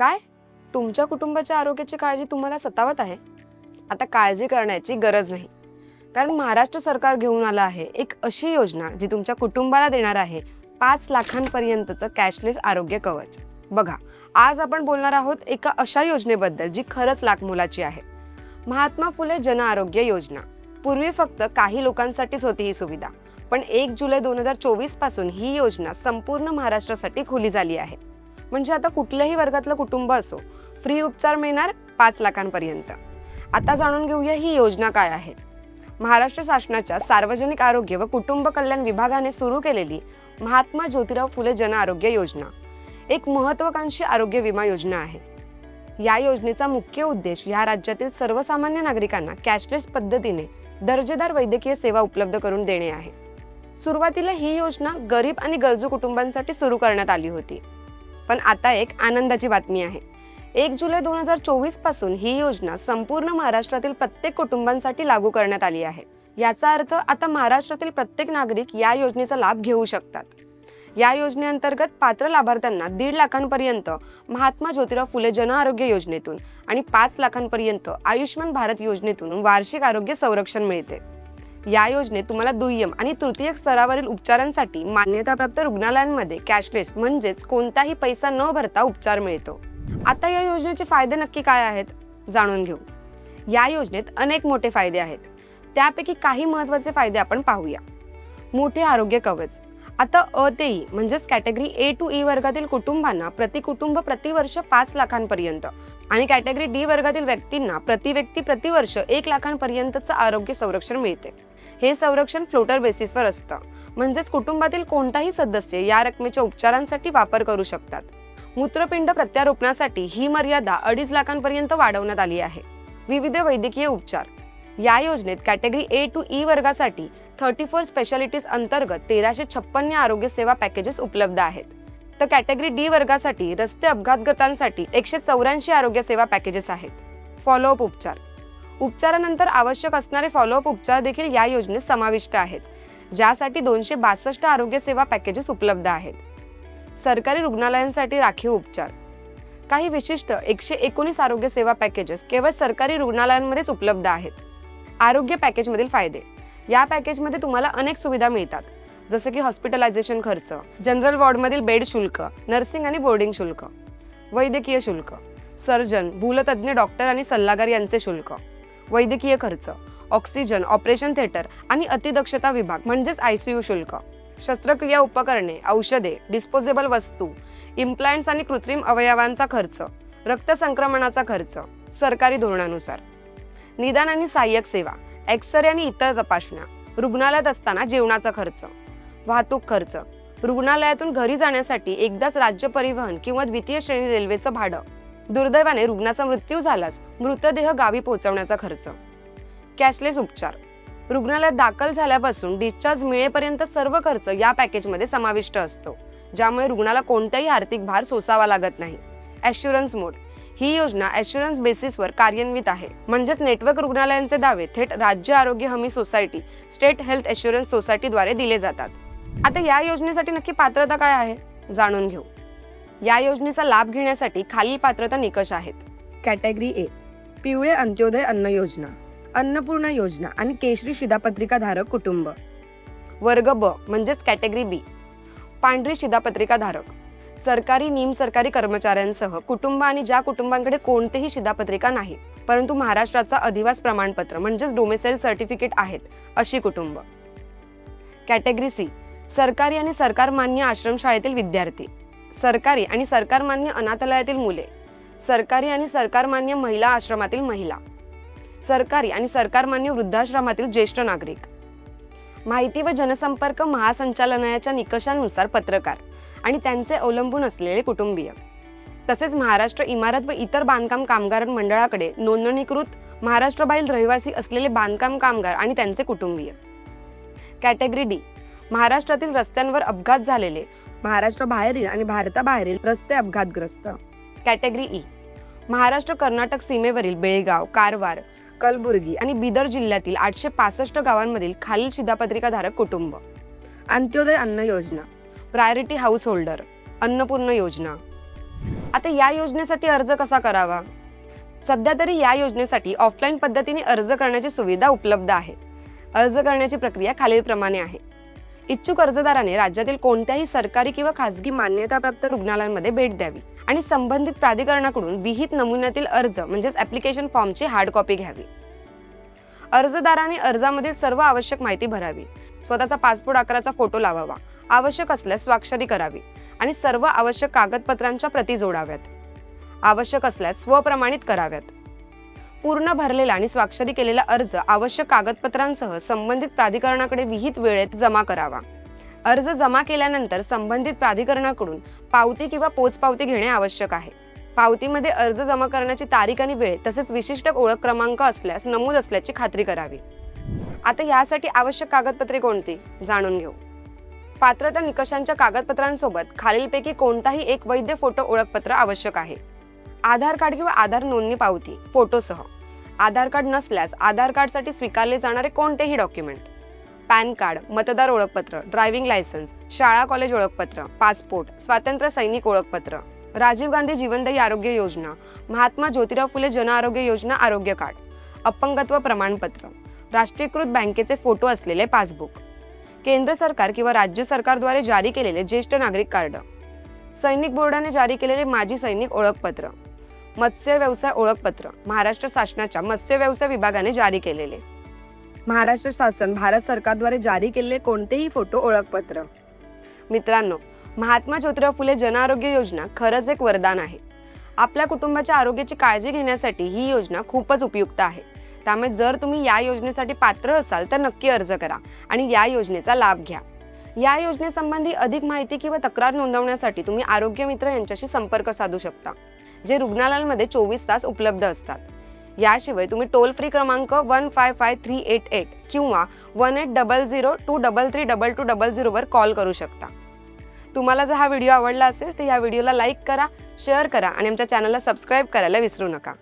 काय? तुमच्या कुटुंबाच्या आरोग्याची काळजी तुम्हाला सतावत आहे? आता काळजी करण्याची गरज नाही. कारण महाराष्ट्र सरकार घेऊन आलं आहे एक अशी योजना जी तुमच्या कुटुंबाला देणार आहे पाच लाखांपर्यंतचं कॅशलेस आरोग्य कवच. बघा आज आपण बोलणार आहोत एका अशा योजनेबद्दल जी खरंच लाख मोलाची आहे. महात्मा फुले जन आरोग्य योजना. पूर्वी फक्त काही लोकांसाठीच होती ही सुविधा पण एक जुलै दोन हजार चोवीसपासून ही योजना संपूर्ण महाराष्ट्रासाठी खुली झाली आहे. म्हणजे आता कुठल्याही वर्गातलं कुटुंब असो फ्री उपचार मिळणार पाच लाखांपर्यंत. आता जाणून घेऊया ही योजना काय आहे महाराष्ट्र शासनाच्या सार्वजनिक आरोग्य व कुटुंब कल्याण विभागाने सुरू केलेली महात्मा ज्योतिराव फुले जन आरोग्य योजना एक महत्वाकांक्षी आरोग्य विमा योजना आहे. या योजनेचा मुख्य उद्देश या राज्यातील सर्वसामान्य नागरिकांना कॅशलेस पद्धतीने दर्जेदार वैद्यकीय सेवा उपलब्ध करून देणे आहे. सुरुवातीला ही योजना गरीब आणि गरजू कुटुंबांसाठी सुरू करण्यात आली होती. पण आता एक आनंदाची बातमी आहे. एक जुलै दोन हजार चोवीसपासून ही योजना संपूर्ण महाराष्ट्रातील प्रत्येक कुटुंबांसाठी लागू करण्यात आली आहे. याचा अर्थ आता महाराष्ट्रातील प्रत्येक नागरिक या योजनेचा लाभ घेऊ शकतात. या योजनेअंतर्गत पात्र लाभार्थ्यांना दीड लाखांपर्यंत महात्मा ज्योतिराव फुले जन आरोग्य योजनेतून आणि पाच लाखांपर्यंत आयुष्यमान भारत योजनेतून वार्षिक आरोग्य संरक्षण मिळते. या योजनेत तुम्हाला दुय्यम आणि तृतीय स्तरावरील उपचारांसाठी मान्यताप्राप्त रुग्णालयांमध्ये कॅशलेस म्हणजेच कोणताही पैसा न भरता उपचार मिळतो. आता या योजनेचे फायदे नक्की काय आहेत? जाणून घेऊ. या योजनेत अनेक मोठे फायदे आहेत. त्यापैकी काही महत्त्वाचे फायदे आपण पाहूया. मोठे आरोग्य कवच. आता अ ते ई म्हणजेच कॅटेगरी ए टू ई वर्गातील कुटुंबांना प्रति कुटुंब प्रतिवर्ष पाच लाखांपर्यंत आणि कॅटेगरी डी वर्गातील व्यक्तींना प्रति व्यक्ती प्रतिवर्ष एक लाखांपर्यंतचं आरोग्य संरक्षण मिळते. हे संरक्षण फ्लोटर बेसिसवर असतं. म्हणजेच कुटुंबातील कोणताही सदस्य या रकमेच्या उपचारांसाठी वापर करू शकतात. मूत्रपिंड प्रत्यारोपणासाठी ही मर्यादा अडीच लाखांपर्यंत वाढवण्यात आली आहे. विविध वैद्यकीय उपचार. या योजनेत कॅटेगरी ए टू ई वर्गासाठी थर्टी फोर स्पेशालिटीज अंतर्गत तेराशे छप्पन्न आरोग्य सेवा पॅकेजेस उपलब्ध आहेत. तर कॅटेगरी डी वर्गासाठी रस्ते अपघातग्रस्तांसाठी एकशे चौऱ्याऐंशी आरोग्य सेवा पॅकेजेस आहेत. फॉलोअप उपचार. उपचारानंतर आवश्यक असणारे फॉलोअप उपचार देखील या योजनेत समाविष्ट आहेत ज्यासाठी दोनशे बासष्ट आरोग्य सेवा पॅकेजेस उपलब्ध आहेत. सरकारी रुग्णालयांसाठी राखीव उपचार. काही विशिष्ट एकशे एकोणीस आरोग्य सेवा पॅकेजेस केवळ सरकारी रुग्णालयांमध्येच उपलब्ध आहेत. आरोग्य पॅकेजमधील फायदे. या पॅकेजमध्ये तुम्हाला अनेक सुविधा मिळतात. जसं की हॉस्पिटलायझेशन खर्च जनरल वॉर्डमधील बेड शुल्क नर्सिंग आणि बोर्डिंग शुल्क वैद्यकीय शुल्क सर्जन भूलतज्ज्ञ डॉक्टर आणि सल्लागार यांचे शुल्क वैद्यकीय खर्च ऑक्सिजन ऑपरेशन थिएटर आणि अतिदक्षता विभाग म्हणजेच आय सी यू शुल्क शस्त्रक्रिया उपकरणे औषधे डिस्पोजेबल वस्तू इम्प्लांट्स आणि कृत्रिम अवयवांचा खर्च रक्त संक्रमणाचा खर्च सरकारी धोरणानुसार. निदान आणि सहाय्यक सेवा एक्सरे आणि इतर तपासण्या रुग्णालयात असताना जेवणाचा खर्च वाहतूक खर्च रुग्णालयातून घरी जाण्यासाठी एकदाच राज्य परिवहन किंवा द्वितीय श्रेणी रेल्वेचं भाडं दुर्दैवाने रुग्णाचा मृत्यू झाल्यास मृतदेह गावी पोहोचवण्याचा खर्च. कॅशलेस उपचार रुग्णालयात दाखल झाल्यापासून डिस्चार्ज मिळेपर्यंत सर्व खर्च या पॅकेजमध्ये समाविष्ट असतो ज्यामुळे रुग्णाला कोणताही आर्थिक भार सोसावा लागत नाही. ॲश्युरन्स मोड ही योजना ॲश्युरन्स बेसिसवर कार्यान्वित आहे. म्हणजेच नेटवर्क रुग्णालयांचे दावे थेट राज्य आरोग्य हमी सोसायटी स्टेट हेल्थ ॲश्युरन्स सोसायटीद्वारे दिले जातात. आता या योजनेसाठी नक्की पात्रता काय आहे? जाणून घेऊ. या योजनेचा लाभ घेण्यासाठी खालील पात्रता निकष आहेत. कॅटेगरी ए पिवळे अंत्योदय अन्न योजना अन्नपूर्णा योजना आणि केशरी शिधापत्रिका धारक कुटुंब. वर्ग ब म्हणजेच कॅटेगरी बी पांढरी शिधापत्रिका धारक. सरकारी निमसरकारी कर्मचाऱ्यांसह कुटुंब आणि ज्या कुटुंबांकडे कोणतेही शिधापत्रिका नाही परंतु महाराष्ट्राचा अधिवास प्रमाणपत्र म्हणजेच डोमेसाईल सर्टिफिकेट आहेत अशी कुटुंब. कॅटेगरी सी सरकारी आणि सरकारमान्य आश्रमशाळेतील विद्यार्थी. सरकारी आणि सरकारमान्य अनाथालयातील मुले. सरकारी आणि सरकारमान्य महिला आश्रमातील महिला. सरकारी आणि सरकारमान्य वृद्धाश्रमातील ज्येष्ठ नागरिक. माहिती व जनसंपर्क महासंचालनाच्या निकषांनुसार पत्रकार आणि त्यांचे अवलंबून असलेले कुटुंबीय. तसेच महाराष्ट्र इमारत व इतर बांधकाम कामगार मंडळाकडे नोंदणीकृत महाराष्ट्राबाहेर रहिवासी असलेले बांधकाम कामगार आणि त्यांचे कुटुंबीय. Category D. महाराष्ट्रातील रस्त्यांवर अपघात झालेले महाराष्ट्राबाहेरील आणि भारताबाहेरील रस्ते अपघातग्रस्त. Category E. महाराष्ट्र कर्नाटक सीमेवरील बेळगाव कारवार कलबुर्गी आणि बिदर जिल्ह्यातील आठशे पासष्ट गावांमधील खालील शिधापत्रिकाधारक कुटुंब. अंत्योदय अन्न योजना प्रायोरिटी हाऊस होल्डर अन्नपूर्ण योजना. आता या योजनेसाठी अर्ज कसा करावा? सध्या तरी या योजनेसाठी ऑफलाईन पद्धतीने अर्ज करण्याची सुविधा उपलब्ध आहे. अर्ज करण्याची प्रक्रिया खालीलप्रमाणे आहे. इच्छुक अर्जदाराने राज्यातील कोणत्याही सरकारी किंवा खासगी मान्यताप्राप्त रुग्णालयांमध्ये भेट द्यावी आणि संबंधित प्राधिकरणाकडून विहित नमुन्यातील अर्ज म्हणजेच ऍप्लिकेशन फॉर्मची हार्ड कॉपी घ्यावी. अर्जदाराने अर्जामधील सर्व आवश्यक माहिती भरावी स्वतःचा पासपोर्ट आकाराचा फोटो लावावा आवश्यक असल्यास स्वाक्षरी करावी आणि सर्व आवश्यक कागदपत्रांच्या प्रती जोडाव्यात. आवश्यक असल्यास स्वप्रमाणित कराव्यात. पूर्ण भरलेला आणि स्वाक्षरी केलेला अर्ज आवश्यक कागदपत्रांसह संबंधित प्राधिकरणाकडे विहित वेळेत जमा करावा. अर्ज जमा केल्यानंतर संबंधित प्राधिकरणाकडून पावती किंवा पोचपावती घेणे आवश्यक आहे. पावतीमध्ये अर्ज जमा करण्याची तारीख आणि वेळ तसेच विशिष्ट ओळख क्रमांक असल्यास नमूद असल्याची खात्री करावी. आता यासाठी आवश्यक कागदपत्रे कोणती? जाणून घेऊ. पात्रता निकषांच्या कागदपत्रांसोबत खालीलपैकी कोणताही एक वैध फोटो ओळखपत्र आवश्यक आहे. आधार कार्ड किंवा आधार नोंदणी पावती फोटोसह. आधार कार्ड नसल्यास आधार कार्डसाठी स्वीकारले जाणारे कोणतेही डॉक्युमेंट? पॅन कार्ड मतदार ओळखपत्र ड्रायव्हिंग लायसन्स शाळा कॉलेज ओळखपत्र पासपोर्ट स्वातंत्र्य सैनिक ओळखपत्र. राजीव गांधी जीवनदायी आरोग्य योजना महात्मा ज्योतिराव फुले जन आरोग्य योजना आरोग्य कार्ड. अपंगत्व प्रमाणपत्र. राष्ट्रीयकृत बँकेचे फोटो असलेले पासबुक. केंद्र सरकार किंवा राज्य सरकारद्वारे जारी केलेले ज्येष्ठ नागरिक कार्ड. सैनिक बोर्डाने जारी केलेले माजी सैनिक ओळखपत्र. मत्स्य व्यवसाय ओळखपत्र महाराष्ट्र शासनाच्या मत्स्य व्यवसाय विभागाने जारी केलेले. महाराष्ट्र शासन भारत सरकारद्वारे जारी केलेले कोणतेही फोटो ओळखपत्र. मित्रांनो महात्मा ज्योतिराव फुले जन आरोग्य योजना खरंच एक वरदान आहे. आपल्या कुटुंबाच्या आरोग्याची काळजी घेण्यासाठी ही योजना खूपच उपयुक्त आहे. त्यामुळे जर तुम्ही या योजनेसाठी पात्र असाल तर नक्की अर्ज करा आणि या योजनेचा लाभ घ्या. या योजनेसंबंधी अधिक माहिती किंवा तक्रार नोंदवण्यासाठी तुम्ही आरोग्य मित्र यांच्याशी संपर्क साधू शकता. जे रुग्णालयांमध्ये चोवीस तास उपलब्ध असतात. याशिवाय तुम्ही टोल फ्री क्रमांक one five five three eight eight किंवा one eight double zero two double three double two double झिरोवर call करू शकता. तुम्हाला जर हा व्हिडिओ आवडला असेल तर या व्हिडिओला लाईक करा शेअर करा आणि आमच्या चॅनलला सबस्क्राईब करायला विसरू नका.